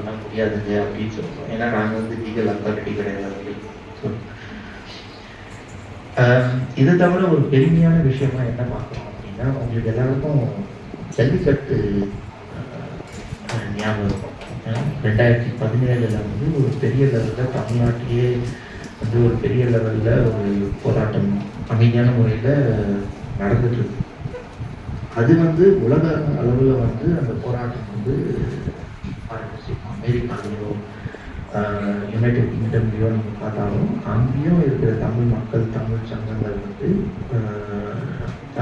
பண்ண முடியாதுங்க அப்படின்னு சொல்லுவோம் ஏன்னா நாங்கள் வந்து லீகல் அத்தாரிட்டி கிடையாது அப்படின்னு சொல்லுவோம் இதை தவிர ஒரு பெருமையான விஷயமா என்ன பார்க்குறோம் அப்படின்னா உங்களுக்கு எல்லாருக்கும் ஜல்லிக்கட்டு ஞாபகம் இருக்கும். ரெண்டாயிரத்தி பதினேழுல வந்து ஒரு பெரிய லெவலில் தமிழ்நாட்டிலேயே வந்து ஒரு பெரிய லெவலில் ஒரு போராட்டம் அமைதியான முறையில் நடந்துட்டு இருக்கு. அது வந்து உலக அளவில் வந்து அந்த போராட்டம் வந்து அமெரிக்காவிலோ யுனைடெட் கிங்டம்லையோ நம்ம பார்த்தாலும் அங்கேயும் இருக்கிற தமிழ் மக்கள் தமிழ் சங்கங்கள் வந்து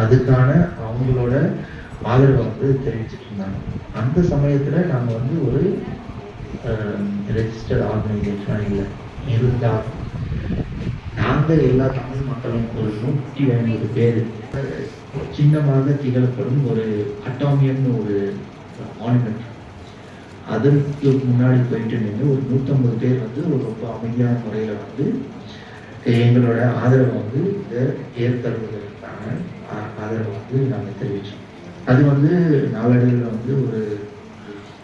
அதுக்கான அவங்களோட ஆதரவை வந்து தெரிவிச்சிட்டு இருந்தாங்க. அந்த சமயத்தில் நாங்கள் வந்து ஒரு ரெஜிஸ்டர்ட் ஆர்கனைசேஷனாக இல்லை இருந்தால் நாங்கள் எல்லா தமிழ் மக்களும் ஒரு நூற்றி ஐம்பது பேர் சின்னமாக திகழப்படும் ஒரு அட்டாமியம்னு ஒரு மானுமெண்ட் அதற்கு முன்னாடி போயிட்டு நின்று ஒரு நூற்றம்பது பேர் வந்து ஒரு ரொம்ப அமைதியான முறையில் வந்து எங்களோட ஆதரவை வந்து இதை ஏற்கருவதற்கான ஆதரவை வந்து நாங்கள் தெரிவித்தோம் அது வந்து நாளடைவில் வந்து ஒரு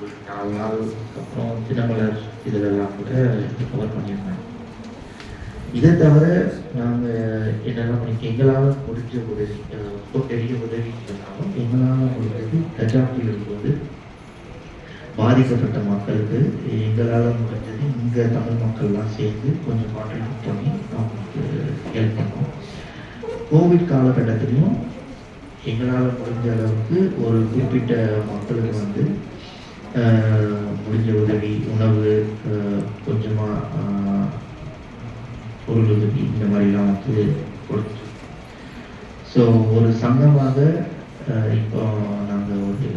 ஒரு நாலு நாள் அப்புறம் தினமலர் இதிலெல்லாம் கூட கவர் பண்ணியிருந்தாங்க. இதை தவிர நாங்கள் என்னெல்லாம் பண்ணி எங்களால் முடிஞ்ச உதவி பெரிய உதவி எங்களால் முடிஞ்சது கஜா புயல் இருக்கும்போது பாதிக்கப்பட்ட மக்களுக்கு எங்களால் முடிஞ்சது இங்கே தமிழ் மக்கள்லாம் சேர்ந்து கொஞ்சம் கான்ட்ரிபியூட் பண்ணி அவங்களுக்கு ஹெல்ப் பண்ணோம். கோவிட் காலகட்டத்திலையும் எங்களால் முடிஞ்ச அளவுக்கு ஒரு குறிப்பிட்ட மக்களுக்கு வந்து முடிஞ்ச உதவி உணவு கொஞ்சமாக பொருள் உதவி இந்த மாதிரிலாம் வந்து கொடுத்து ஸோ ஒரு சங்கமாக இப்போ நாங்கள் ஒரு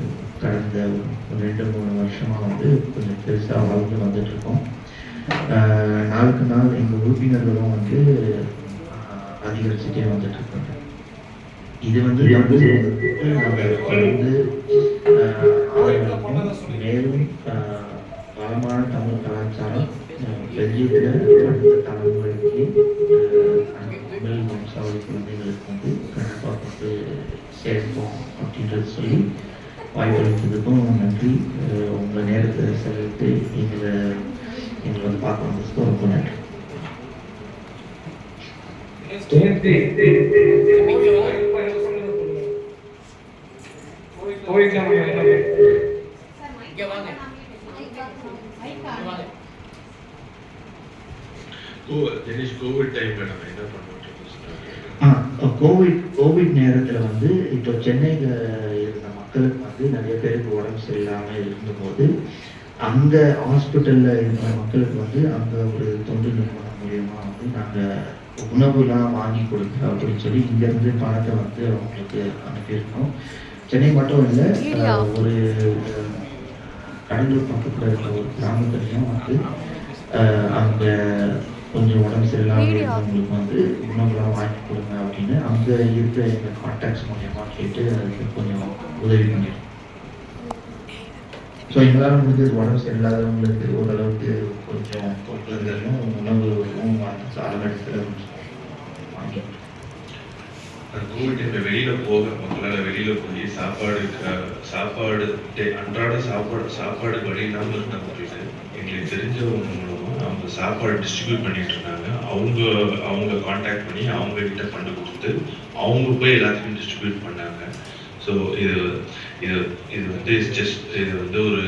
கடந்த ஒரு ரெண்டு மூணு வருஷமாக வந்து கொஞ்சம் பெருசாக வளர்ந்து வந்துட்டுருக்கோம். நாளுக்கு நாள் எங்கள் உறுப்பினர்களும் வந்து அதிகரிச்சுட்டே வந்துட்டுருக்காங்க. இது வந்து வந்து வந்து மேலும் வளமான தமிழ் கலாச்சாரம் அஹ், அடுத்த தலைமுறைக்கு தமிழ் வம்சாவளி குழந்தைகளுக்கு வந்து கண்டிப்பாக வந்து சேர்ப்போம் அப்படின்றது சொல்லி வாய்ப்பளித்ததுக்கும் நன்றி. உங்கள் நேரத்தை செலவிட்டு எங்களை எங்களை வந்து பார்க்க வந்ததுக்கு ரொம்ப நன்றி. கோவிட் என்ன பண்ணோம் ஆ கோவிட் கோவிட் நேரத்தில் வந்து இப்போ சென்னையில் இருந்த மக்களுக்கு வந்து நிறைய பேருக்கு உடம்பு சரியில்லாமல் இருந்தபோது அங்கே ஹாஸ்பிட்டலில் இருந்த மக்களுக்கு வந்து அங்கே ஒரு தொண்டு நிறுவனம் மூலியமா வந்து நாங்கள் உணவுலாம் வாங்கி கொடுக்குறோம் அப்படின்னு சொல்லி இங்கேருந்து பணத்தை வந்து அவங்களுக்கு அனுப்பியிருக்கோம். சென்னை மட்டும் இல்லை ஒரு கடலூர் பக்கத்தில் இருக்கிற ஒரு கிராமத்துலையும் வந்து அங்க கொஞ்சம் உடம்பு சரியில்லாமல் இருந்தவங்களுக்கு வந்து உணவுலாம் வாங்கி கொடுங்க அப்படின்னு அங்கே இருக்கிற எங்கள் கான்டாக்ட்ஸ் மூலியமாக கேட்டு அதுக்கு கொஞ்சம் உதவி பண்ணியிருக்கோம் ஸோ எங்களால் முடிஞ்சது உடம்பு சரியில்லாதவங்களுக்கு ஓரளவுக்கு கொஞ்சம் பொருட்களும் உணவும் வாங்கி அளவெடுத்து வாங்கி கோவிட் வெளியில போக மக்களால் வெளியில போய் சாப்பாடு சாப்பாடு அன்றாட சாப்பாடு சாப்பாடு வழி இல்லாம இருந்த மக்களுக்கு எங்களுக்கு தெரிஞ்சவங்க மூலமா அவங்க சாப்பாடு டிஸ்ட்ரிபியூட் பண்ணிட்டு இருந்தாங்க. அவங்க அவங்க காண்டாக்ட் பண்ணி அவங்க கிட்ட பண்ண கொடுத்து அவங்க போய் எல்லாத்துக்கும் டிஸ்ட்ரிபியூட் பண்ணாங்க. ஸோ இது இது இது வந்து ஜஸ்ட் இது வந்து ஒரு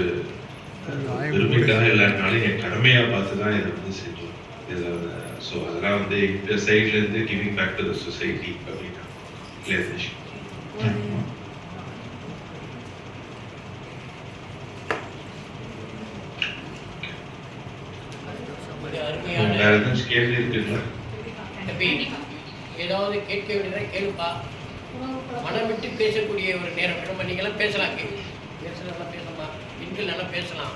பெருமைக்காக இல்லாட்டினாலும் என் கடமையா பார்த்து தான் இதை வந்து செஞ்சோம். இதில் ஸோ அதெல்லாம் வந்து எங்க சைட்ல இருந்து giving back to the society அப்படின்னா கிளியர் விஷயம் வேற ஏதாச்சும் கேள்வி இருக்குங்களா? ஏதாவது கேட்க வேண்டியதா கேளுப்பா. மனம் விட்டு பேசக்கூடிய ஒரு நேரம். நம்ம நீங்களாம் பேசலாம் கேள்வி நல்லா பேசலாம் பெண்கள் நல்லா பேசலாம்.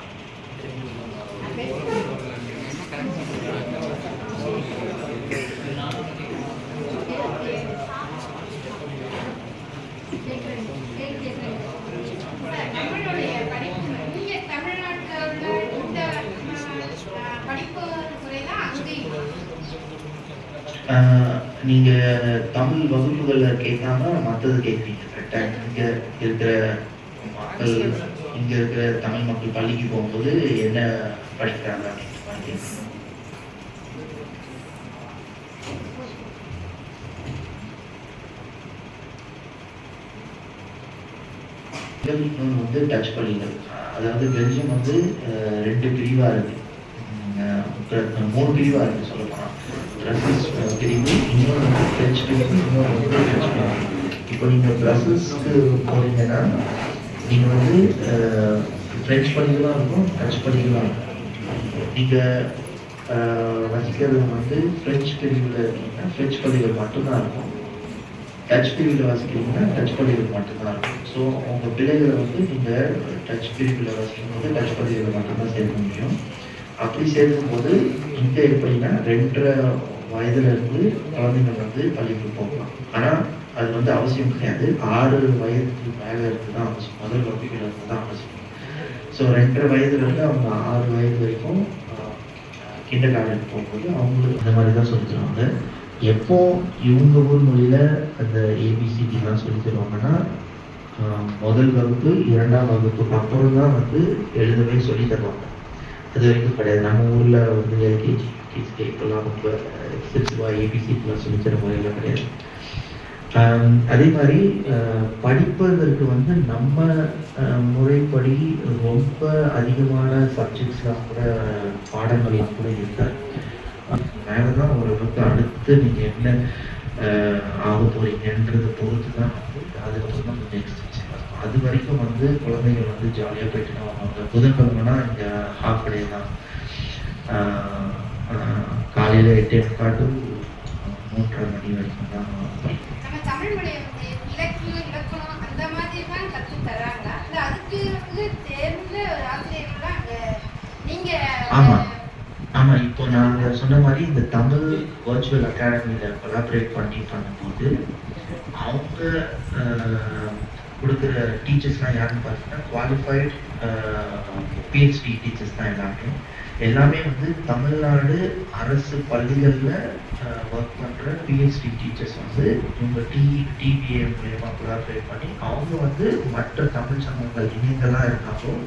தமிழுடைய படிப்பு தான் நீங்கள் நீங்க தமிழ் வகுப்புகள்ல கேட்காம மத்தது கேட்குறீங்க கரெக்டா இங்க இருக்கிற மக்கள் இங்க இருக்கிற தமிழ் மக்கள் பள்ளிக்கு போகும்போது என்ன படிக்கிறாங்க அப்படின்னு மாதிரி இன்னொன்று வந்து டச் பள்ளிகள். அதாவது பெல்ஜியம் வந்து ரெண்டு பிரிவாக இருக்கு. மூணு பிரிவாக இருக்கு சொல்ல பிரசல்ஸ் அஹ், பிரிவு இன்னொன்று வந்து ஃப்ரெஞ்ச் பிரிவு இன்னொன்று வந்து டச் பிரிவு இப்போ நீங்கள் பிரசல்ஸ்க்கு போனீங்கன்னா நீங்கள் வந்து அஹ், ஃப்ரெஞ்ச் பள்ளிகளாக இருக்கும் டச் பள்ளிகளாக இருக்கும் நீங்கள் வசிக்கிறது வந்து ஃப்ரெஞ்ச் பிரிவில் இருக்கீங்கன்னா ஃப்ரெஞ்ச் பள்ளிகள் மட்டும்தான் இருக்கும் டச் பிரிவில் வாசிக்கிறீங்கன்னா டச் பள்ளிகள் மட்டும்தான் இருக்கும் ஸோ உங்கள் பிள்ளைகளை வந்து நீங்கள் டச் பிரிவில் வாசிக்கும் போது டச் பள்ளிகளை மட்டும்தான் சேர்க்க முடியும் அப்படி சேர்க்கும்போது இங்கே எப்படின்னா ரெண்டரை வயதுல இருந்து குழந்தைங்க வந்து பள்ளிக்கு போகலாம். ஆனால் அது வந்து அவசியம் கிடையாது. ஆறு வயதுக்கு மேலே இருந்து தான் அவசியம் முதல் வகுப்பில் இருந்து தான் அவசியம் ஸோ ரெண்டரை வயதுல இருந்து அவங்க ஆறு வயது வரைக்கும் கிண்டர் கார்டன் போகும்போது அவங்களுக்கு அந்த மாதிரி தான் சொல்லி தருவாங்க. எப்போ இவங்க ஊர் மொழியில அந்த ஏபிசிடிலாம் சொல்லி தருவாங்கன்னா முதல் வகுப்பு இரண்டாம் வகுப்புக்கு அப்புறம் தான் வந்து எழுதவே சொல்லி தருவாங்க. அது வரைக்கும் கிடையாது. நம்ம ஊர்ல வந்து எல்கேஜி யூகேஜி இப்பெல்லாம் ரொம்ப எக்ஸசிவா ஏபிசி இப்பெல்லாம் தர முறையெல்லாம் கிடையாது. அதே மாதிரி படிப்பதற்கு வந்து நம்ம முறைப்படி ரொம்ப அதிகமான சப்ஜெக்ட்ஸ்லாம் கூட பாடங்கள்லாம் கூட இருக்காது மேலதான் ஓரளவுக்கு அடுத்து நீங்கள் என்ன ஆக போறீங்கன்றதை பொறுத்து தான் வந்து அதுக்கப்புறம் தான் நெக்ஸ்ட் அது வரைக்கும் வந்து குழந்தைகள் வந்து ஜாலியா போயிட்டு தான் வருவாங்க. புதன்கிழமைனா இங்க ஹாஃப் டே தான். காலையில எட்டே முக்கால் to மூன்றரை மணி வரைக்கும் தான் படிக்கும் நம்ம தமிழ் மொழியை வந்து இலக்கியம் இலக்கணம் அந்த மாதிரி தான் கற்று தர்றாங்களா இல்லை அதுக்கு வந்து தேர்ந்த ஒரு ஆசிரியர்கள்லாம் அங்கே நீங்க ஆமா. ஆமா இப்போ நாங்க சொன்ன மாதிரி இந்த தமிழ் வர்ச்சுவல் அகாடமியில கொலாபரேட் பண்ணி பண்ணும்போது அவங்க கொடுக்குற டீச்சர்ஸ்லாம் யாருன்னு பார்த்தீங்கன்னா குவாலிஃபைட் பிஹெச்டி டீச்சர்ஸ் தான் எல்லாமே எல்லாமே வந்து தமிழ்நாடு அரசு பள்ளிகளில் ஒர்க் பண்ணுற பிஹெச்டி டீச்சர்ஸ் வந்து இவங்க டி டிபிஏ மூலயமா கொலாபரேட் பண்ணி அவங்க வந்து மற்ற தமிழ் சங்கங்கள் இணைந்தெல்லாம் இருந்தாலும்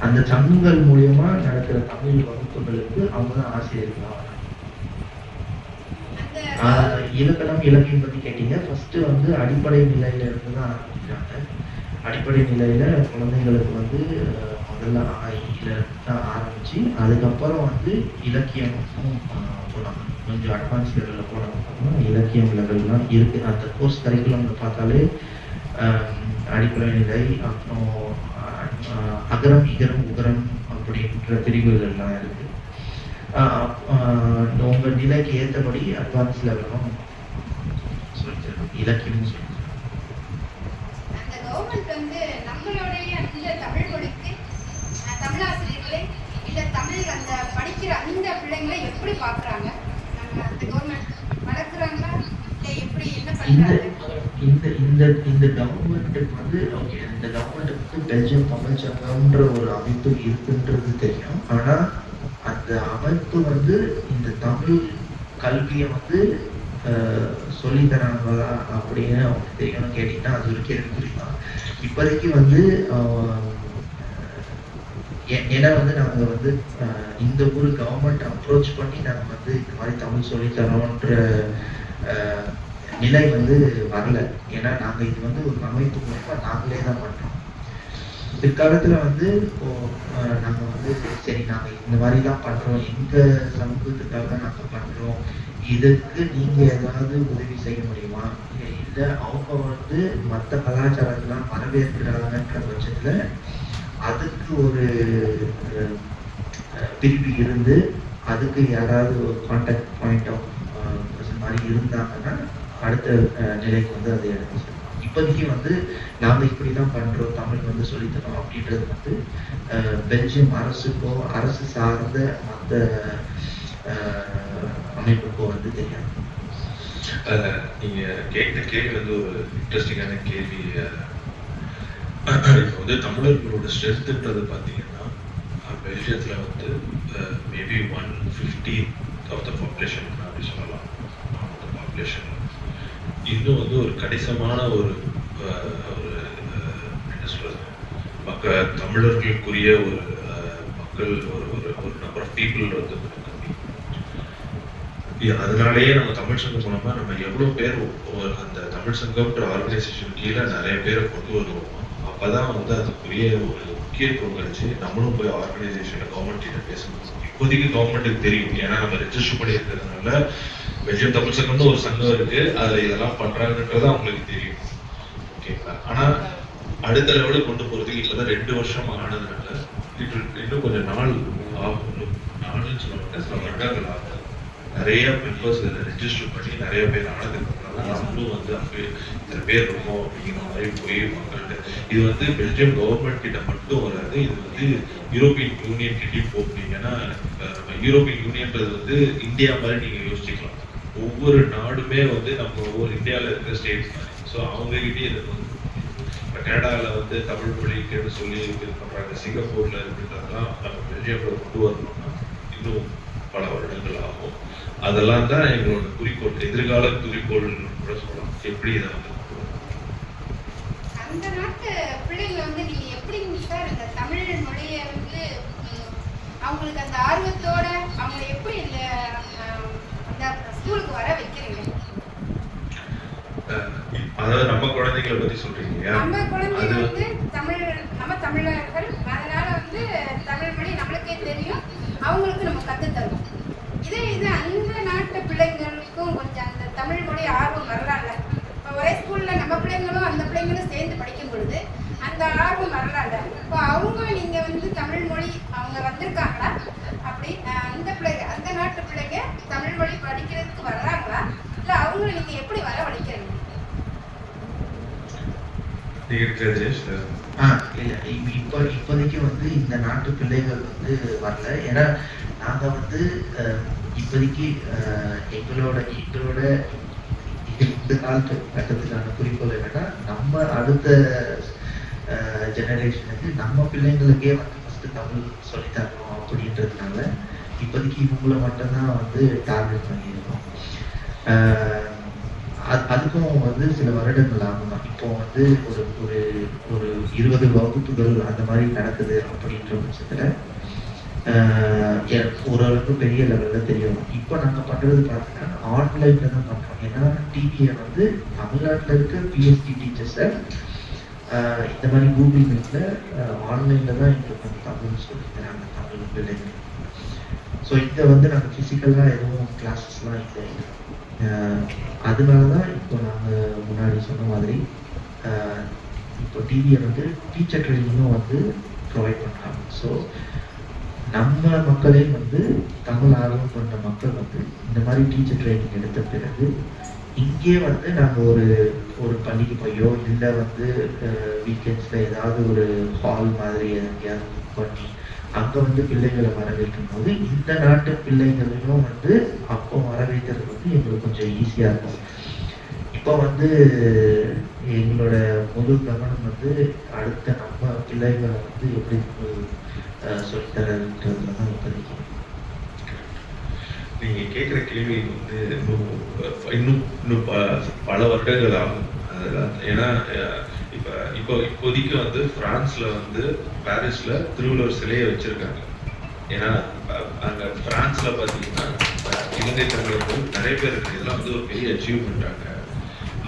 அந்த சங்கங்கள் மூலயமா நடக்கிற தமிழ் வகுப்புகளுக்கு அவங்க தான் ஆசிரியர்களாக இலக்கணம் இலக்கியம் பற்றி கேட்டீங்க. ஃபஸ்ட்டு வந்து அடிப்படை நிலையில இருந்து தான் ஆரம்பிக்கிறாங்க. அடிப்படை நிலையில குழந்தைங்களுக்கு வந்து முதல்ல ஆயில தான் ஆரம்பிச்சு அதுக்கப்புறம் வந்து இலக்கியமும் போனாங்க கொஞ்சம் அட்வான்ஸ் லெவலில் போனாங்க இலக்கியம் லெவல்லாம் இருக்கு. அந்த கோர்ஸ் கரிக்குலம்ல பார்த்தாலே அடிப்படை நிலை அப்புறம் அகரம் இகரம் உகரம் அப்படின்ற பிரிவுகள்லாம் இருக்குது இருக்கு ஆஹ் ஆஹ் உங்க நிலைக்கு ஏற்றபடி அட்வான்ஸ் லெவலும் சொல்லித்தரும் இலக்கியமும் சொல்லி அந்த கவர்மெண்ட் வந்து நம்மளுடைய அந்த தமிழ் மொழிக்கு அஹ், தமிழ் ஆசிரியர்களை இல்ல தமிழ் அந்த படிக்கிற அந்த பிள்ளைங்களை எப்படி பார்க்கறாங்க? நம்ம அந்த கவர்மெண்ட் வளர்க்குறாங்களா? இல்லை எப்படி என்ன இந்த பண்றாங்க? இந்த இந்த இந்த கவர்மெண்ட்டுக்கு வந்து ஓகே இந்த கவர்மெண்ட்டுக்கு வந்து பெல்ஜியம் தமிழ் சங்கம்ன்ற ஒரு அமைப்பு இருக்குன்றது தெரியும். ஆனா அந்த அமைப்பு வந்து இந்த தமிழ் கல்வியை வந்து சொல்லி சொல்லித் தராங்களா அப்படின்னு அவங்க தெரியணும்னு கேட்டீங்கன்னா அது ஒரு எனக்கு தான் இப்போதைக்கு வந்து ஏன்னா வந்து நாங்க வந்து இந்த ஊர் கவர்மெண்ட் அப்ரோச் பண்ணி நாங்க வந்து இந்த மாதிரி தமிழ் சொல்லி தரோன்ற நிலை வந்து வரல. ஏன்னா நாங்க இது வந்து ஒரு அமைப்பு மூலமா நாங்களே தான் பண்றோம். பிற்காலத்துல வந்து இப்போ நாங்கள் வந்து சரி நாங்க இந்த மாதிரி தான் பண்றோம். எங்க சமூகத்துக்காக நாங்க பண்றோம். இதுக்கு நீங்க ஏதாவது உதவி செய்ய முடியுமா? இல்ல அவங்க வந்து மற்ற கலாச்சாரத்தெல்லாம் வரவேற்கிறாங்கன்ற பட்சத்துல அதுக்கு ஒரு பிரிவு இருந்து அதுக்கு யாராவது ஒரு கான்டாக்ட் பாயிண்ட் ஆஃப் மாதிரி இருந்தாங்கன்னா அடுத்த நிலைக்கு வந்து அதை எடுத்து இப்போதைக்கு வந்து நாம் இப்படி தான் பண்ணுறோம் தமிழ் வந்து சொல்லித்தரோம் அப்படின்றது வந்து பெல்ஜியம் அரசுக்கோ அரசு சார்ந்த மற்ற அமைப்புக்கோ வந்து தெரியாது. நீங்கள் கேட்ட கேள்வி வந்து ஒரு இன்ட்ரெஸ்டிங்கான கேள்வி இப்போ வந்து தமிழர்களோட ஸ்ட்ரென்த்துன்றது பார்த்தீங்கன்னா பெல்ஜியத்தில் வந்து maybe one fifty of the population அப்படி சொல்லலாம். பாப்புலேஷன் இன்னும் வந்து ஒரு கணிசமான ஒரு அஹ், ஒரு என்ன சொல்றது? மக்கள் தமிழர்களுக்குரிய ஒரு அஹ், மக்கள் ஒரு ஒரு ஒரு நம்பர் ஆஃப் பீப்புள் வந்து அதனாலேயே நம்ம தமிழ் சங்கம் மூலமா நம்ம எவ்வளவு பேர் ஒரு அந்த தமிழ் சங்கம்ன்ற ஆர்கனைசேஷன் கீழே நிறைய பேரை கொண்டு வருவோம் அப்பதான் வந்து அதுக்குரிய ஒரு முக்கியத்துவம் கழிச்சு நம்மளும் போய் ஆர்கனைசேஷன் கவர்மெண்ட் கிட்ட பேசணும். இப்போதைக்கு கவர்மெண்ட்டுக்கு தெரியும். ஏன்னா நம்ம ரெஜிஸ்டர் பண்ணி இருக்கிறதுனால பெல்ஜியம் தமிழ் சங்கம்னு ஒரு சங்கம் இருக்கு. அதுல இதெல்லாம் பண்றாங்கன்றது அவங்களுக்கு தெரியும். ஓகேங்களா ஆனா அடுத்த லெவலுக்கு கொண்டு போறதுக்கு இல்லதான் ரெண்டு வருஷம் ஆனதுனால இன்னும் கொஞ்சம் நாள் ஆகும் நாள்னு நாளுன்னு சில வருடங்கள் ஆகும் நிறைய மெம்பர்ஸ் இதில் ரெஜிஸ்டர் பண்ணி நிறைய பேர் ஆனதுக்கு அப்புறம் தான் நம்மளும் வந்து அப்படி இத்தனை பேர் இருக்கோம் அப்படிங்கிற மாதிரி போய் மக்கள்கிட்ட இது வந்து பெல்ஜியம் கவர்மெண்ட் கிட்ட மட்டும் வராது இது வந்து யூரோப்பியன் யூனியன் கிட்டயும் போனீங்கன்னா ஏன்னா யூரோப்பியன் யூனியன்றது வந்து இந்தியா மாதிரி நீங்க யோசிச்சுக்கலாம். ஒவ்வொரு நாடுமே வந்து நம்ம ஒவ்வொரு இந்தியாவில் இருக்கிற ஸ்டேட்ஸ் தான் ஸோ அவங்க கிட்டே இது வந்து இப்போ கனடாவில் வந்து தமிழ் மொழிக்குன்னு சொல்லி இது பண்ணுறாங்க சிங்கப்பூரில் இருக்கிறதெல்லாம் நம்ம பெல்ஜியம்ல கொண்டு வரணும்னா இன்னும் பல வருடங்கள் ஆகும். அதெல்லாம் தான் எங்களோட குறிக்கோள். எதிர்கால குறிக்கோள் கூட சொல்லலாம். எப்படி இதை வந்து அந்த நாட்டு பிள்ளைங்களை வந்து நீங்க எப்படி சார் இந்த தமிழ் மொழியை வந்து அவங்களுக்கு அந்த ஆர்வத்தோட அவங்க எப்படி இந்த ஆம், அந்த ஸ்கூலுக்கு வர வைக்கிறீங்க அஹ் அதாவது நம்ம குழந்தைகளை பத்தி சொல்றீங்க? நம்ம குழந்தைங்க வந்து தமிழ் நம்ம தமிழர்கள். அதனால வந்து தமிழ் மொழி நம்மளுக்கே தெரியும். அவங்களுக்கு நம்ம கத்து தருவோம். இதே இது அந்த நாட்டு பிள்ளைங்களுக்கும் கொஞ்சம் அந்த தமிழ் மொழி ஆர்வம் வரலாம்ல இப்போ ஒரே ஸ்கூல்ல நம்ம பிள்ளைங்களும் அந்த பிள்ளைங்களும் சேர்ந்து படிக்கும் பொழுது அந்த ஆர்வம் வரலாம்ல இப்போ அவங்க நீங்க வந்து தமிழ் மொழி அவங்க வந்திருக்காங்களா? அப்படி அந்த பிள்ளைங்க அந்த நாட்டு பிள்ளைங்க தமிழ் மொழி படிக்கிறதுக்கு வர்றாங்களா இல்ல அவங்கள நீங்க எப்படி வரவழைக்கிறீங்க நீங்க இருக்கிற தினேஷ் ஆ இல்ல இப்போ இப்போதைக்கு வந்து இந்த நாட்டு பிள்ளைகள் வந்து வரல. ஏன்னா நாங்க வந்து இப்போதைக்கு எங்களோட எங்களோட இந்த காலத்து கட்டத்துக்கான குறிக்கோள் என்னன்னா நம்ம அடுத்த ஜெனரேஷனுக்கு நம்ம பிள்ளைங்களுக்கே வந்து ஃபஸ்ட்டு தமிழ் சொல்லித்தரணும் அப்படின்றதுனால இப்போதைக்கு இவங்கள மட்டும்தான் வந்து டார்கெட் பண்ணியிருக்கோம். ஆஹ் அது அதுக்கும் வந்து சில வருடங்கள் ஆகும் தான். இப்போ வந்து ஒரு ஒரு ஒரு இருபது வகுப்புகள் அந்த மாதிரி நடக்குது அப்படின்ற பட்சத்துல ஓரளவுக்கு பெரிய லெவல்ல தெரியும். இப்போ நாங்கள் பண்றது பார்த்தீங்கன்னா ஆன்லைன்ல தான் பண்றோம். ஏன்னா டிவியை வந்து தமிழ்நாட்டில் இருக்க பிஎஸ்டி டீச்சர்ஸை இந்த மாதிரி கூகுள் மீட்ல ஆன்லைன்ல தான் எங்களுக்கு வந்து தமிழ் சொல்லி தராங்க தமிழ் பிள்ளைங்க. ஸோ இதை வந்து நாங்கள் ஃபிசிக்கலாக எதுவும் கிளாஸஸ்லாம் இல்லை. அதனால தான் இப்போ நாங்கள் முன்னாடி சொன்ன மாதிரி இப்போ டிவியை வந்து டீச்சர் ட்ரைனிங்கும் வந்து ப்ரொவைட் பண்ணுறாங்க ஸோ நம்ம மக்களே வந்து தமிழ் ஆர்வம் கொண்ட மக்கள் வந்து இந்த மாதிரி டீச்சர் ட்ரைனிங் எடுத்த பிறகு இங்கே வந்து நாங்கள் ஒரு ஒரு பள்ளிக்கு போயோ இல்லை வந்து வீக்கெண்ட்ஸில் ஏதாவது ஒரு ஹால் மாதிரி எங்கேயாவது book பண்ணி அங்கே வந்து பிள்ளைகளை வரவேற்கும் போது இந்த நாட்டு பிள்ளைகளையும் வந்து அப்போ வரவேற்கிறது வந்து எங்களுக்கு கொஞ்சம் ஈஸியாக இருக்கும். இப்போ வந்து எங்களோட முழு கவனம் வந்து அடுத்த நம்ம பிள்ளைகளை வந்து எப்படி அஹ், தான் இப்போதைக்கு நீங்க கேட்குற கேள்வி வந்து இன்னும் இன்னும் ப- பல வருடங்கள் ஆகும். அதெல்லாம் ஏன்னா இப்போ இப்போதைக்கு வந்து பிரான்ஸ்ல வந்து பாரிஸ்ல திருவள்ளுவர் சிலையை வச்சிருக்காங்க. ஏன்னா அங்க பிரான்ஸ்ல பாத்தீங்கன்னா இலங்கை தமிழர்கள் நிறைய பேர் இருக்கு. இதெல்லாம் வந்து ஒரு பெரிய அச்சீவ்மெண்ட்டாங்க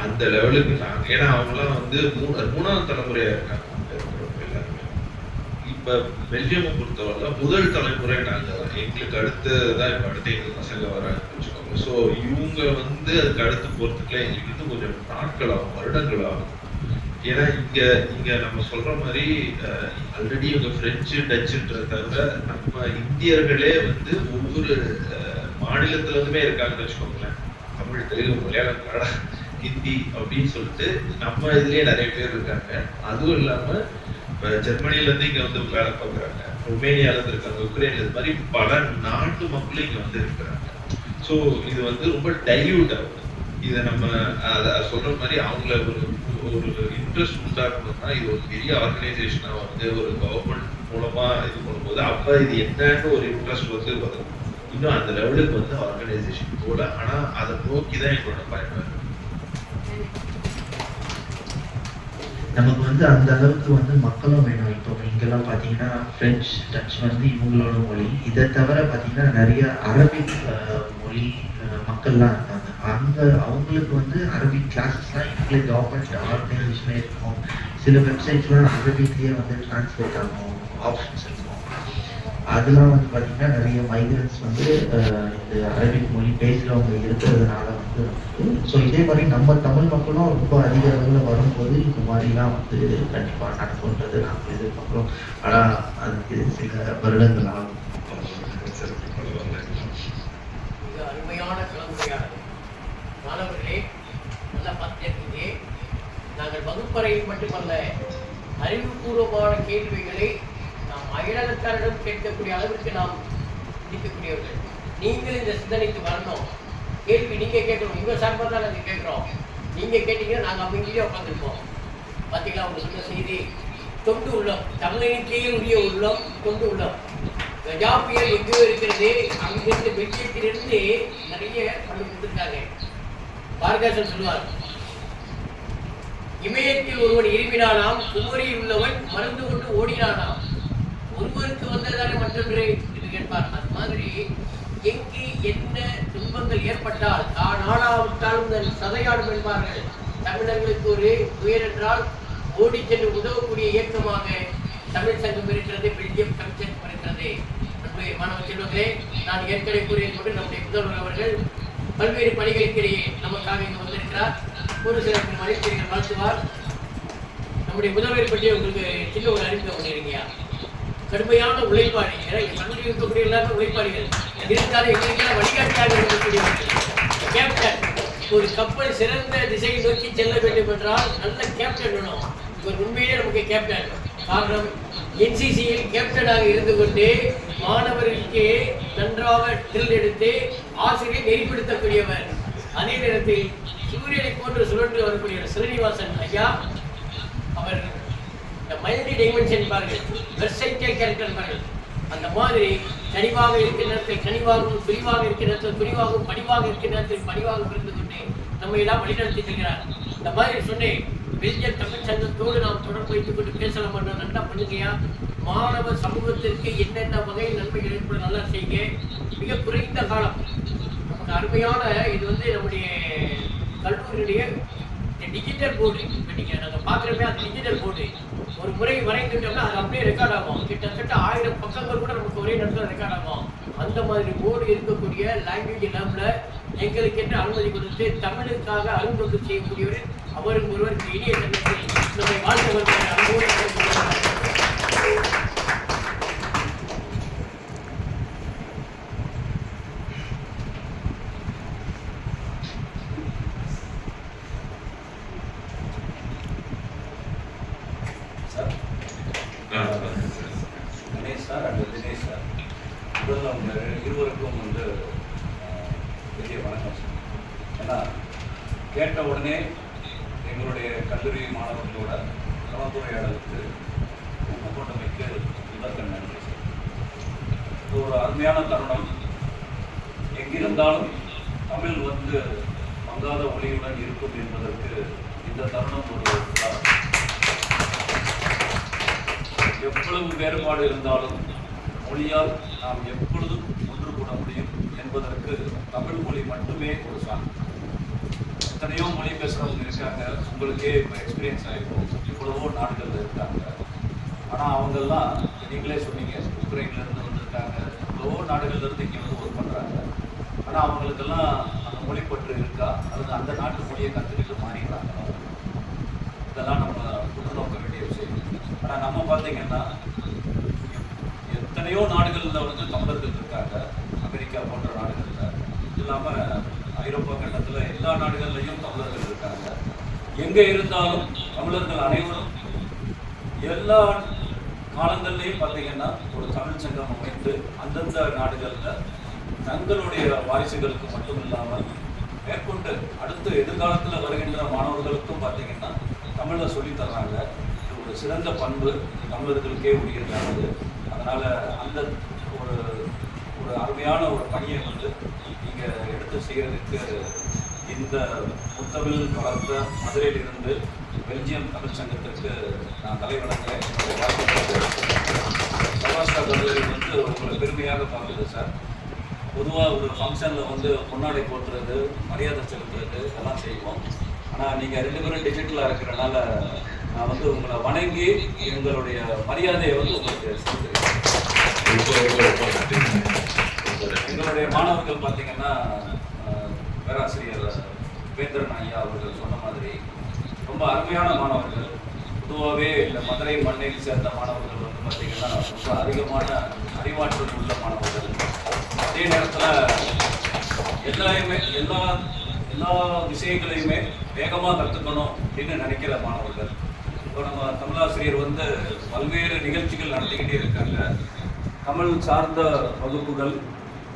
அந்த லெவலுக்கு நாங்க ஏன்னா அவங்கலாம் வந்து மூணு மூணாவது தலைமுறையா இருக்காங்க. எல்லாருமே இப்ப பெல்ஜியமை பொறுத்தவரை முதல் தலைமுறை நாங்க தான். எங்களுக்கு அடுத்து தான் இப்ப அடுத்த எங்க பசங்க வராங்க வச்சுக்கோங்க. ஸோ இவங்க வந்து அதுக்கு அடுத்து போறதுக்குள்ள எங்களுக்கு இன்னும் கொஞ்சம் நாட்கள் ஆகும் வருடங்கள் ஆகும். ஏன்னா இங்க இங்க நம்ம சொல்ற மாதிரி ஆல்ரெடி இவங்க பிரெஞ்சு டச்சுன்றத தவிர நம்ம இந்தியர்களே வந்து ஒவ்வொரு மாநிலத்துல இருந்துமே இருக்காங்கன்னு வச்சுக்கோங்களேன். தமிழ் தெலுங்கு மலையாளம் கன்னடா ஹிந்தி அப்படின்னு சொல்லிட்டு நம்ம இதுலயே நிறைய பேர் இருக்காங்க. அதுவும் இல்லாம இப்ப ஜெர்மனில இருந்து இங்க வந்து வேலை பார்க்குறாங்க. ருமேனியால இருந்து இருக்காங்க உக்ரைன்ல இது மாதிரி பல நாட்டு மக்களும் இங்க வந்து இருக்கிறாங்க. ஸோ இது வந்து ரொம்ப டைல்யூட் ஆகுது. இதை நம்ம அதை சொல்ற மாதிரி அவங்கள ஒரு ஒரு இன்ட்ரெஸ்ட் உண்டாக்கணும்னா இது ஒரு பெரிய ஆர்கனைசேஷனா வந்து ஒரு கவர்மெண்ட் மூலமா இது பண்ணும்போது அப்ப இது என்னன்னு ஒரு இன்ட்ரெஸ்ட் வந்து வரும். இன்னும் அந்த லெவலுக்கு வந்து ஆர்கனைசேஷன் போல ஆனா அதை நோக்கி தான் எங்களோட பயணம் நமக்கு வந்து அந்த அளவுக்கு வந்து மக்களும் வேணும். இப்போ இங்கெல்லாம் பார்த்தீங்கன்னா ஃப்ரெஞ்ச் டச் வந்து இவங்களோட மொழி. இதை தவிர பார்த்தீங்கன்னா நிறைய அரபிக் மொழி மக்கள்லாம் இருக்காங்க. அந்த அவங்களுக்கு வந்து அரபிக் கிளாஸஸ்லாம் இங்கே கவர்மெண்ட் ஆர்கனைசேஷனே இருக்கும். சில வெப்சைட்ஸ்லாம் அரபிக்லேயே வந்து டிரான்ஸ்லேட் ஆகும் ஆப்ஷன்ஸ் இருக்கும். அதெல்லாம் வந்து பார்த்திங்கன்னா நிறைய மைக்ரன்ஸ் வந்து இந்த அரபிக் மொழி பேசுகிறவங்க இருக்கிறதுனால வந்து ஸோ இதே மாதிரி நம்ம தமிழ் மக்களும் ரொம்ப அதிக அளவில் வரும்போது இந்த மாதிரிலாம் வந்து கண்டிப்பாக நடக்கும்ன்றது நாங்கள் எதிர்பார்க்குறோம். ஆனால் அதுக்கு சில வருடங்கள் ஆகும் சரி, பரவாயில்ல. மிக அருமையான கலந்துரையாடல் மாணவர்களே நல்லா பார்த்துருக்கீங்க நாங்கள் வகுப்பறையில் மட்டுமல்ல அறிவுபூர்வமான கேள்விகளை நாம் அயலகத்தாரிடம் கேட்கக்கூடிய அளவிற்கு நாம் சிந்திக்கக்கூடியவர்கள் நீங்கள் இந்த சிந்தனைக்கு வரணும். கேள்வி நீங்கள் கேட்கணும். உங்கள் சார்பாக தான் நாங்கள் கேட்குறோம். நீங்கள் கேட்டீங்கன்னா நாங்கள் அமைதியாக உட்காந்துருப்போம் பார்த்தீங்களா அவங்க சொன்ன செய்தி. தொண்டு உள்ளம். தமிழனுக்கே உரிய உள்ளம் தொண்டு உள்ளம். கஜா புயல் எங்கேயோ இருக்கிறது. அங்கிருந்து பெல்ஜியத்திலிருந்து நிறைய பண்ணி கொடுத்துருக்காங்க பாரதாசன் சொல்லுவார் இமயத்தில் ஒருவன் இருமினானாம் குமரியில் உள்ளவன் மறந்து கொண்டு ஓடினானாம். ஒருவருக்கு வந்ததானே மற்றொன்று என்று கேட்பார். அது மாதிரி எங்கு என்ன துன்பங்கள் ஏற்பட்டால் தான் ஆளாவிட்டாலும் தன் சதையாடும் என்பார்கள். தமிழர்களுக்கு ஒரு உயர் என்றால் ஓடி சென்று உதவக்கூடிய இயக்கமாக தமிழ் சங்கம் இருக்கிறது பெல்ஜியம் தமிழ்ச்சங்கம் இருக்கிறது. நம்முடைய மாணவ செல்வங்களே நான் ஏற்கனவே கூறியது கொண்டு நம்முடைய முதல்வர் அவர்கள் பல்வேறு பணிகளுக்கிடையே நமக்காக இங்கு வந்திருக்கிறார். ஒரு சில மனிதர்கள் வாழ்த்துவார் நம்முடைய முதல்வர் பற்றி உங்களுக்கு சின்ன ஒரு அறிமுகம் பண்ணியிருக்கியா கடுமையான உழைப்பாளி. ஏன்னா இங்க இருக்கக்கூடிய எல்லாருமே உழைப்பாளிகள். இருந்தாலும் எங்களுக்கெல்லாம் வழிகாட்டியாக இருக்கக்கூடியவர்கள். கேப்டன் ஒரு கப்பல் சிறந்த திசையை நோக்கி செல்ல வேண்டும் என்றால் நல்ல கேப்டன் வேணும். இவர் உண்மையிலே நமக்கு கேப்டன். காரணம் என்சிசியில் கேப்டனாக இருந்து கொண்டு மாணவர்களுக்கு நன்றாக ட்ரில் எடுத்து ஆசிரியர் நெறிப்படுத்தக்கூடியவர். அதே நேரத்தில் சூரியனை போன்று சுழன்று வரக்கூடிய ஸ்ரீனிவாசன் ஐயா அவர் இந்த மல்டி டைமென்ஷன் பாருங்கள் வெர்சைட்டே கேரக்டர் பாருங்கள். அந்த மாதிரி கனிவாக இருக்கிற நேரத்தில் கனிவாகவும் துணிவாக இருக்கிற நேரத்தில் துணிவாகவும் பணிவாக இருக்கிற நேரத்தில் பணிவாகவும் இருந்து கொண்டே நம்மை எல்லாம் வழிநடத்தி செல்கிறார். இந்த மாதிரி சொன்னேன். பெல்ஜியம் தமிழ் சங்கத்தோடு நாம் தொடர்பு வைத்துக் கொண்டு பேசலாம் என்ற நல்லா பண்ணுங்கயா மாணவ சமூகத்திற்கு என்னென்ன வகையில் நன்மைகள் ஏற்பட நல்லா செய்யுங்க? மிக குறைந்த காலம். அருமையான இது வந்து நம்முடைய கல்லூரியிலேயே டிஜிட்டல் போர்டு இப்போ நீங்கள் நாங்கள் பார்க்குறப்பே அது டிஜிட்டல் போர்டு ஒரு முறை வரைந்துட்டோம்னா அது அப்படியே ரெக்கார்ட் ஆகும். கிட்டத்தட்ட ஆயிரம் பக்கங்கள் கூட நமக்கு ஒரே நேரத்தில் ரெக்கார்ட் ஆகும். அந்த மாதிரி போர்டு இருக்கக்கூடிய லாங்குவேஜ் லேபில் எங்களுக்கு என்ன அனுமதி கொடுத்து தமிழுக்காக அலுவலகம் செய்யக்கூடியவர் அவருக்கு ஒருவருக்கு இனிய சங்கத்தில் நம்மை வாழ்த்து வருகிற அழைக்கிறோம். சார் ஆ, சொல்லுங்க sir. Ganesh sir and Dinesh sir முதல்ல அவங்க இருவருக்கும் வந்து அஹ், பெரிய வணக்கம் சார் ஏன்னா கேட்ட உடனே எங்களுடைய கல்லூரி மாணவர்களோட கலந்துரையாடலுக்கு கொண்டமைக்கு முதற்கண் நன்றி சார் இது ஒரு அருமையான தருணம் எங்கிருந்தாலும் தமிழ் வந்து மங்காத ஒளியுடன் இருக்கும் என்பதற்கு இந்த தருணம் ஒரு எவ்வளவு வேறுபாடு இருந்தாலும் மொழியால் நாம் எப்பொழுதும் ஒன்று கூட முடியும் என்பதற்கு தமிழ் மொழி மட்டுமே ஒரு சான்று. எத்தனையோ மொழி பேசுகிறவங்க இருக்காங்க. உங்களுக்கே இப்போ எக்ஸ்பீரியன்ஸ் ஆகிருக்கும் எவ்வளவோ நாடுகளில் இருக்காங்க. ஆனால் அவங்கெல்லாம் நீங்களே சொன்னீங்க உக்ரைன்லேருந்து வந்திருக்காங்க. எவ்வளவோ நாடுகள்ல இருந்து இங்கே வந்து ஒர்க் பண்ணுறாங்க ஆனால் அவங்களுக்கெல்லாம் அந்த மொழி பற்று இருக்கா? அல்லது அந்த நாட்டு மொழியை கற்றுக்கிட்டு மாறிடுறாங்களா இதெல்லாம் நம்ம உற்று நோக்க வேண்டிய விஷயம். ஆனால் நம்ம பார்த்தீங்கன்னா எத்தனையோ நாடுகளில் வந்து தமிழர்கள் இருக்காங்க. அமெரிக்கா போன்ற நாடுகளில். இல்லாமல் ஐரோப்பா கண்டத்தில் எல்லா நாடுகள்லையும் தமிழர்கள் இருக்காங்க. எங்கே இருந்தாலும் தமிழர்கள் அனைவரும் எல்லா காலங்கள்லையும் பார்த்தீங்கன்னா ஒரு தமிழ் சங்கம் அமைத்து அந்தந்த நாடுகளில் தங்களுடைய வாரிசுகளுக்கு மட்டும் இல்லாமல் மேற்கொண்டு அடுத்து எதிர்காலத்தில் வருகின்ற மாணவர்களுக்கும் பார்த்தீங்கன்னா தமிழை சொல்லித் தர்றாங்க. இது ஒரு சிறந்த பண்பு தமிழர்களுக்கே உரியதானது. அதனால் அந்த ஒரு ஒரு அருமையான ஒரு பணியை வந்து நீங்கள் எடுத்து செய்கிறதுக்கு இந்த முத்தமிழ் வளர்த்த மதுரையிலிருந்து பெல்ஜியம் தமிழ் சங்கத்திற்கு நான் தலைவணங்குறேன் என்னுடைய வாழ்த்துக்களை சௌராஷ்டிரா கல்லூரி வந்து உங்களை பெருமையாக பார்க்குது சார். பொதுவாக ஒரு ஃபங்க்ஷனில் வந்து பொன்னாடை போட்டுறது மரியாதை செலுத்துறது எல்லாம் செய்வோம். ஆனால் நீங்கள் ரெண்டு பேரும் டிஜிட்டலாக இருக்கிறனால நான் வந்து உங்களை வணங்கி எங்களுடைய மரியாதையை வந்து உங்களுக்கு செலுத்துகிறேன். எங்களுடைய மாணவர்கள் பார்த்தீங்கன்னா பேராசிரியர் வேந்திரன் ஐயா அவர்கள் சொன்ன மாதிரி ரொம்ப அருமையான மாணவர்கள். பொதுவாகவே இந்த மதுரை மண்ணில் சேர்ந்த மாணவர்கள் வந்து பார்த்தீங்கன்னா ரொம்ப அதிகமான அறிவாற்றல் உள்ள மாணவர்கள். அதே நேரத்தில் எல்லாருமே எல்லா எல்லா விஷயங்களையுமே வேகமாக கற்றுக்கணும் அப்படின்னு நினைக்கிற மாணவர்கள். இப்போ நம்ம தமிழாசிரியர் வந்து பல்வேறு நிகழ்ச்சிகள் நடத்திக்கிட்டே இருக்காங்க. தமிழ் சார்ந்த வகுப்புகள்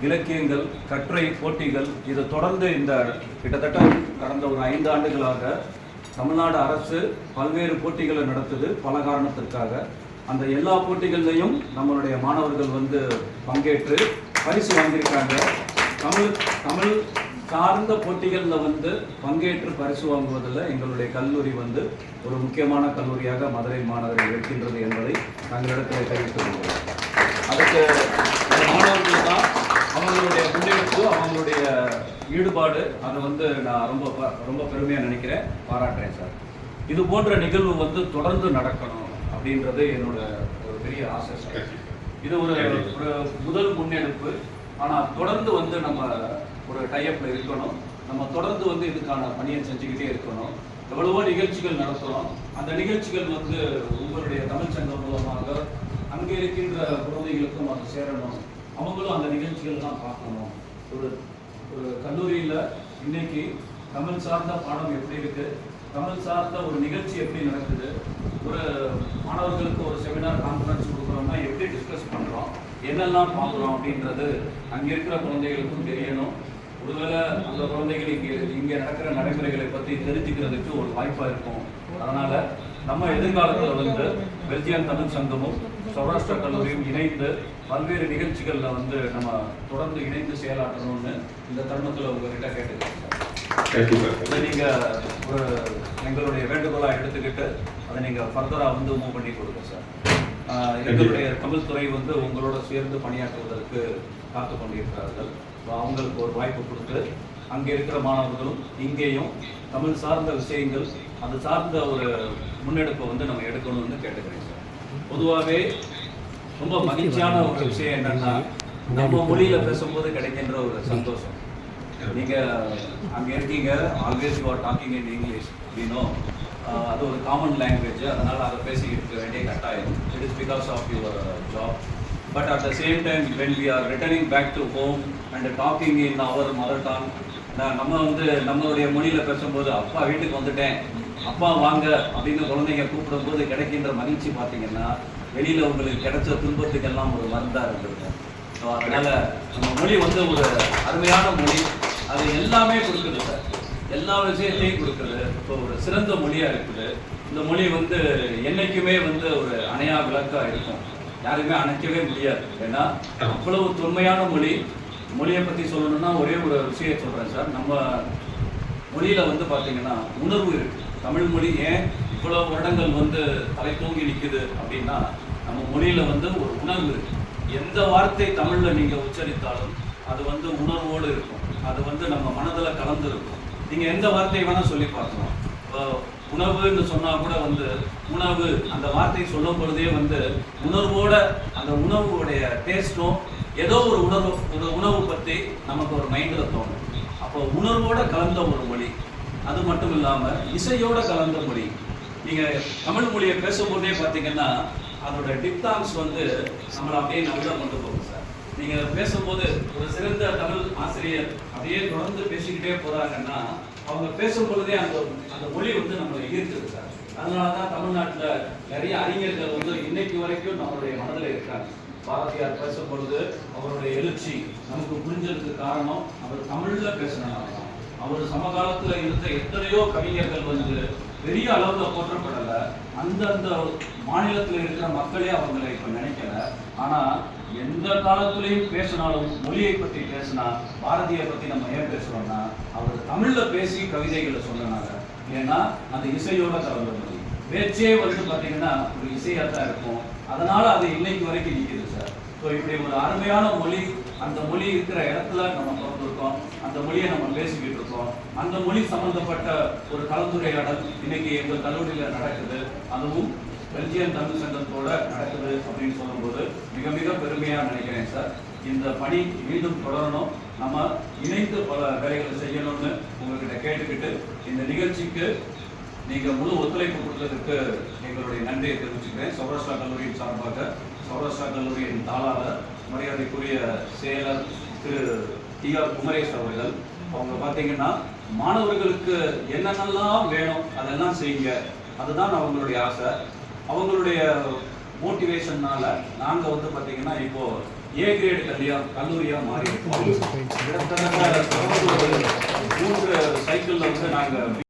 இலக்கியங்கள் கட்டுரை போட்டிகள் இதை தொடர்ந்து இந்த கிட்டத்தட்ட கடந்த ஒரு ஐந்து ஆண்டுகளாக தமிழ்நாடு அரசு பல்வேறு போட்டிகளை நடத்துது பல காரணத்திற்காக. அந்த எல்லா போட்டிகள்லையும் நம்மளுடைய மாணவர்கள் வந்து பங்கேற்று பரிசு வாங்கியிருக்காங்க. தமிழ் தமிழ் சார்ந்த போட்டிகளில் வந்து பங்கேற்று பரிசு வாங்குவதில் எங்களுடைய கல்லூரி வந்து ஒரு முக்கியமான கல்லூரியாக மதுரை மாணவர்கள் இருக்கின்றது என்பதை தங்களிடத்தில் தெரிவித்துக் கொள்கிறேன். அதுக்கு மாணவர்கள் தான் அவங்களுடைய முன்னெடுப்பு அவங்களுடைய ஈடுபாடு அதை வந்து நான் ரொம்ப ப- ரொம்ப பெருமையாக நினைக்கிறேன். பாராட்டுறேன் சார். இது போன்ற நிகழ்வு வந்து தொடர்ந்து நடக்கணும் அப்படின்றது என்னோட ஒரு பெரிய ஆசை சார். இது ஒரு ஒரு முதல் முன்னெடுப்பு. ஆனால் தொடர்ந்து வந்து நம்ம ஒரு டைப்ல இருக்கணும். நம்ம தொடர்ந்து வந்து இதுக்கான பணியை செஞ்சுக்கிட்டே இருக்கணும். எவ்வளவோ நிகழ்ச்சிகள் நடத்துகிறோம் அந்த நிகழ்ச்சிகள் வந்து உங்களுடைய தமிழ் சங்கம் மூலமாக அங்கே இருக்கின்ற குழந்தைகளுக்கும் அது சேரணும். அவங்களும் அந்த நிகழ்ச்சிகள்லாம் பார்க்கணும். ஒரு ஒரு கல்லூரியில் இன்னைக்கு தமிழ் சார்ந்த பாடம் எப்படி இருக்கு? தமிழ் சார்ந்த ஒரு நிகழ்ச்சி எப்படி நடக்குது? ஒரு மாணவர்களுக்கு ஒரு செமினார் கான்ஃபரன்ஸ் கொடுக்குறோம்னா எப்படி டிஸ்கஸ் பண்ணுறோம் என்னெல்லாம் பார்க்குறோம் அப்படின்றது அங்கே இருக்கிற குழந்தைகளுக்கும் தெரியணும். ஒருவேளை அந்த குழந்தைகள் இங்கே இங்கே நடக்கிற நடைமுறைகளை பற்றி தெரிஞ்சுக்கிறதுக்கு ஒரு வாய்ப்பாக இருக்கும். அதனால் நம்ம எதிர்காலத்தில் வந்து பெல்ஜியம் தமிழ் சங்கமும் சௌராஷ்டிரா கல்லூரியும் இணைந்து பல்வேறு நிகழ்ச்சிகளில் வந்து நம்ம தொடர்ந்து இணைந்து செயலாற்றணும்னு இந்த தருணத்தில் உங்ககிட்ட கேட்டுக்கிறேன். இதை நீங்கள் ஒரு எங்களுடைய வேண்டுகோளாக எடுத்துக்கிட்டு அதை நீங்கள் ஃபர்தராக வந்து மூவ் பண்ணி கொடுங்க சார் ஆஹ் எங்களுடைய தமிழ் துறை வந்து உங்களோட சேர்ந்து பணியாற்றுவதற்கு காத்து கொண்டிருக்கிறார்கள். அவங்களுக்கு ஒரு வாய்ப்பு கொடுத்து அங்கே இருக்கிற மாணவர்களும் இங்கேயும் தமிழ் சார்ந்த விஷயங்கள் அது சார்ந்த ஒரு முன்னெடுப்பை வந்து நம்ம எடுக்கணும்னு கேட்டுக்கிறேன் சார் பொதுவாகவே ரொம்ப மகிழ்ச்சியான ஒரு விஷயம் என்னன்னா நம்ம மொழியில பேசும்போது கிடைக்கின்ற ஒரு சந்தோஷம். நீங்கள் அங்கே இருக்கீங்க always you are talking in English அப்படின்னும் அது ஒரு காமன் லாங்குவேஜ் அதனால் அதை பேசிக்கிட்டு இருக்க வேண்டிய கட்டாயம். It is because of your job but at the same time when we are returning back to home and talking in our mother tongue நம்ம வந்து நம்மளுடைய மொழியில் பேசும்போது அப்பா வீட்டுக்கு வந்துட்டேன். அப்பா வாங்க அப்படின்னு குழந்தைங்க கூப்பிடும்போது கிடைக்கின்ற மகிழ்ச்சி பார்த்தீங்கன்னா வெளியில் உங்களுக்கு கிடைச்ச துன்பத்துக்கெல்லாம் ஒரு மருந்தாக இருந்திருக்கும். ஸோ அதனால் நம்ம மொழி வந்து ஒரு அருமையான மொழி. அது எல்லாமே கொடுக்குது சார். எல்லா விஷயத்தையும் கொடுக்குது. இப்போ ஒரு சிறந்த மொழியா இருக்குது. இந்த மொழி வந்து என்னைக்குமே வந்து ஒரு அணையா விளக்கா இருக்கும். யாருமே அணைக்கவே முடியாது. ஏன்னா அவ்வளவு தொன்மையான மொழி. மொழியை பத்தி சொல்லணும்னா ஒரே ஒரு விஷயம் சொல்றேன் சார். நம்ம மொழியில வந்து பாத்தீங்கன்னா உணர்வு இருக்கு. தமிழ் மொழி ஏன் இவ்வளவு வருடங்கள் வந்து தலை தூங்கி நிற்குது அப்படின்னா நம்ம மொழியில வந்து ஒரு உணர்வு இருக்கு. எந்த வார்த்தை தமிழ்ல நீங்க உச்சரித்தாலும் அது வந்து உணர்வோடு இருக்கும். அது வந்து நம்ம மனதில் கலந்து இருக்கும் எந்த வார்த்தையை வேணால் சொல்லி பார்க்கலாம். இப்போ உணவுன்னு சொன்னால் கூட வந்து உணவு அந்த வார்த்தையை சொல்லும் பொழுதே வந்து உணர்வோட அந்த உணவுடைய டேஸ்ட்டும் ஏதோ ஒரு உணர்வு ஒரு உணவு பற்றி நமக்கு ஒரு மைண்டில் தோணும். அப்போ உணர்வோட கலந்த ஒரு மொழி. அது மட்டும் இல்லாமல் இசையோட கலந்த மொழி. நீங்கள் தமிழ் மொழியை பேசும்போதே பார்த்தீங்கன்னா அதோட டிப்தாங்ஸ் வந்து நம்மளை அப்படியே நல்லா கொண்டு போகும் சார். நீங்கள் பேசும்போது ஒரு சிறந்த ஆசிரியர் அப்படியே தொடர்ந்து பேசிக்கிட்டே போறாங்கன்னா அவங்க பேசும் பொழுதே அந்த அந்த மொழி வந்து நம்மளை ஈர்த்துது சார். அதனால தான் தமிழ்நாட்டுல நிறைய அறிஞர்கள் வந்து இன்னைக்கு வரைக்கும் நம்மளுடைய மனதில் இருக்காங்க. பாரதியார் பேசும் பொழுது அவருடைய எழுச்சி நமக்கு புரிஞ்சதுக்கு காரணம் அவர் தமிழ்ல பேசினாங்க அவர் சமகாலத்துல இருந்த எத்தனையோ கவிஞர்கள் வந்து பெரிய அளவுல போற்றப்படலை. அந்தந்த மாநிலத்துல இருக்கிற மக்களே அவங்களை இப்ப நினைக்கல. ஆனா எந்த காலத்துலேயும் பேசினாலும் மொழியை பற்றி பேசினா பாரதியை பற்றி நம்ம ஏன் பேசுகிறோம்னா அவர் தமிழில் பேசி கவிதைகளை சொன்னனால. ஏன்னா அந்த இசையோட கலந்த மொழி. பேச்சே வந்து பார்த்தீங்கன்னா ஒரு இசையாக தான் இருக்கும். அதனால் அது இன்னைக்கு வரைக்கும் நிற்கிது சார். ஸோ இப்படி ஒரு அருமையான மொழி அந்த மொழி இருக்கிற இடத்துல நம்ம பிறந்திருக்கோம். அந்த மொழியை நம்ம பேசிக்கிட்டு இருக்கோம். அந்த மொழி சம்மந்தப்பட்ட ஒரு கலந்துரையாடல் இன்னைக்கு எங்கள் கல்லூரியில் நடக்குது. அதுவும் பெல்ஜியம் தமிழ் சங்கத்தோட நடக்குது அப்படின்னு சொல்லும்போது மிக மிக பெருமையாக நினைக்கிறேன் சார். இந்த பணி மீண்டும் தொடரணும். நம்ம இணைந்து பல வேலைகளை செய்யணும்னு உங்ககிட்ட கேட்டுக்கிட்டு இந்த நிகழ்ச்சிக்கு நீங்க முழு ஒத்துழைப்பு கொடுத்ததுக்கு எங்களுடைய நன்றியை தெரிவிச்சுக்கிறேன். சௌராஷ்டிரா கல்லூரியின் சார்பாக சௌராஷ்டிரா கல்லூரியின் தாளாளர் மரியாதைக்குரிய செயலர் திரு டி ஆர் குமரேஷ் அவர்கள். அவங்க பார்த்தீங்கன்னா மாணவர்களுக்கு என்னென்னலாம் வேணும் அதெல்லாம் செய்யுங்க. அதுதான் அவங்களுடைய ஆசை. அவங்களுடைய மோட்டிவேஷன்னால நாங்க வந்து பாத்தீங்கன்னா இப்போ ஏ கிரேட் கல்வியா கல்லூரியா மாறி மூன்று சைக்கிள்ல வந்து நாங்க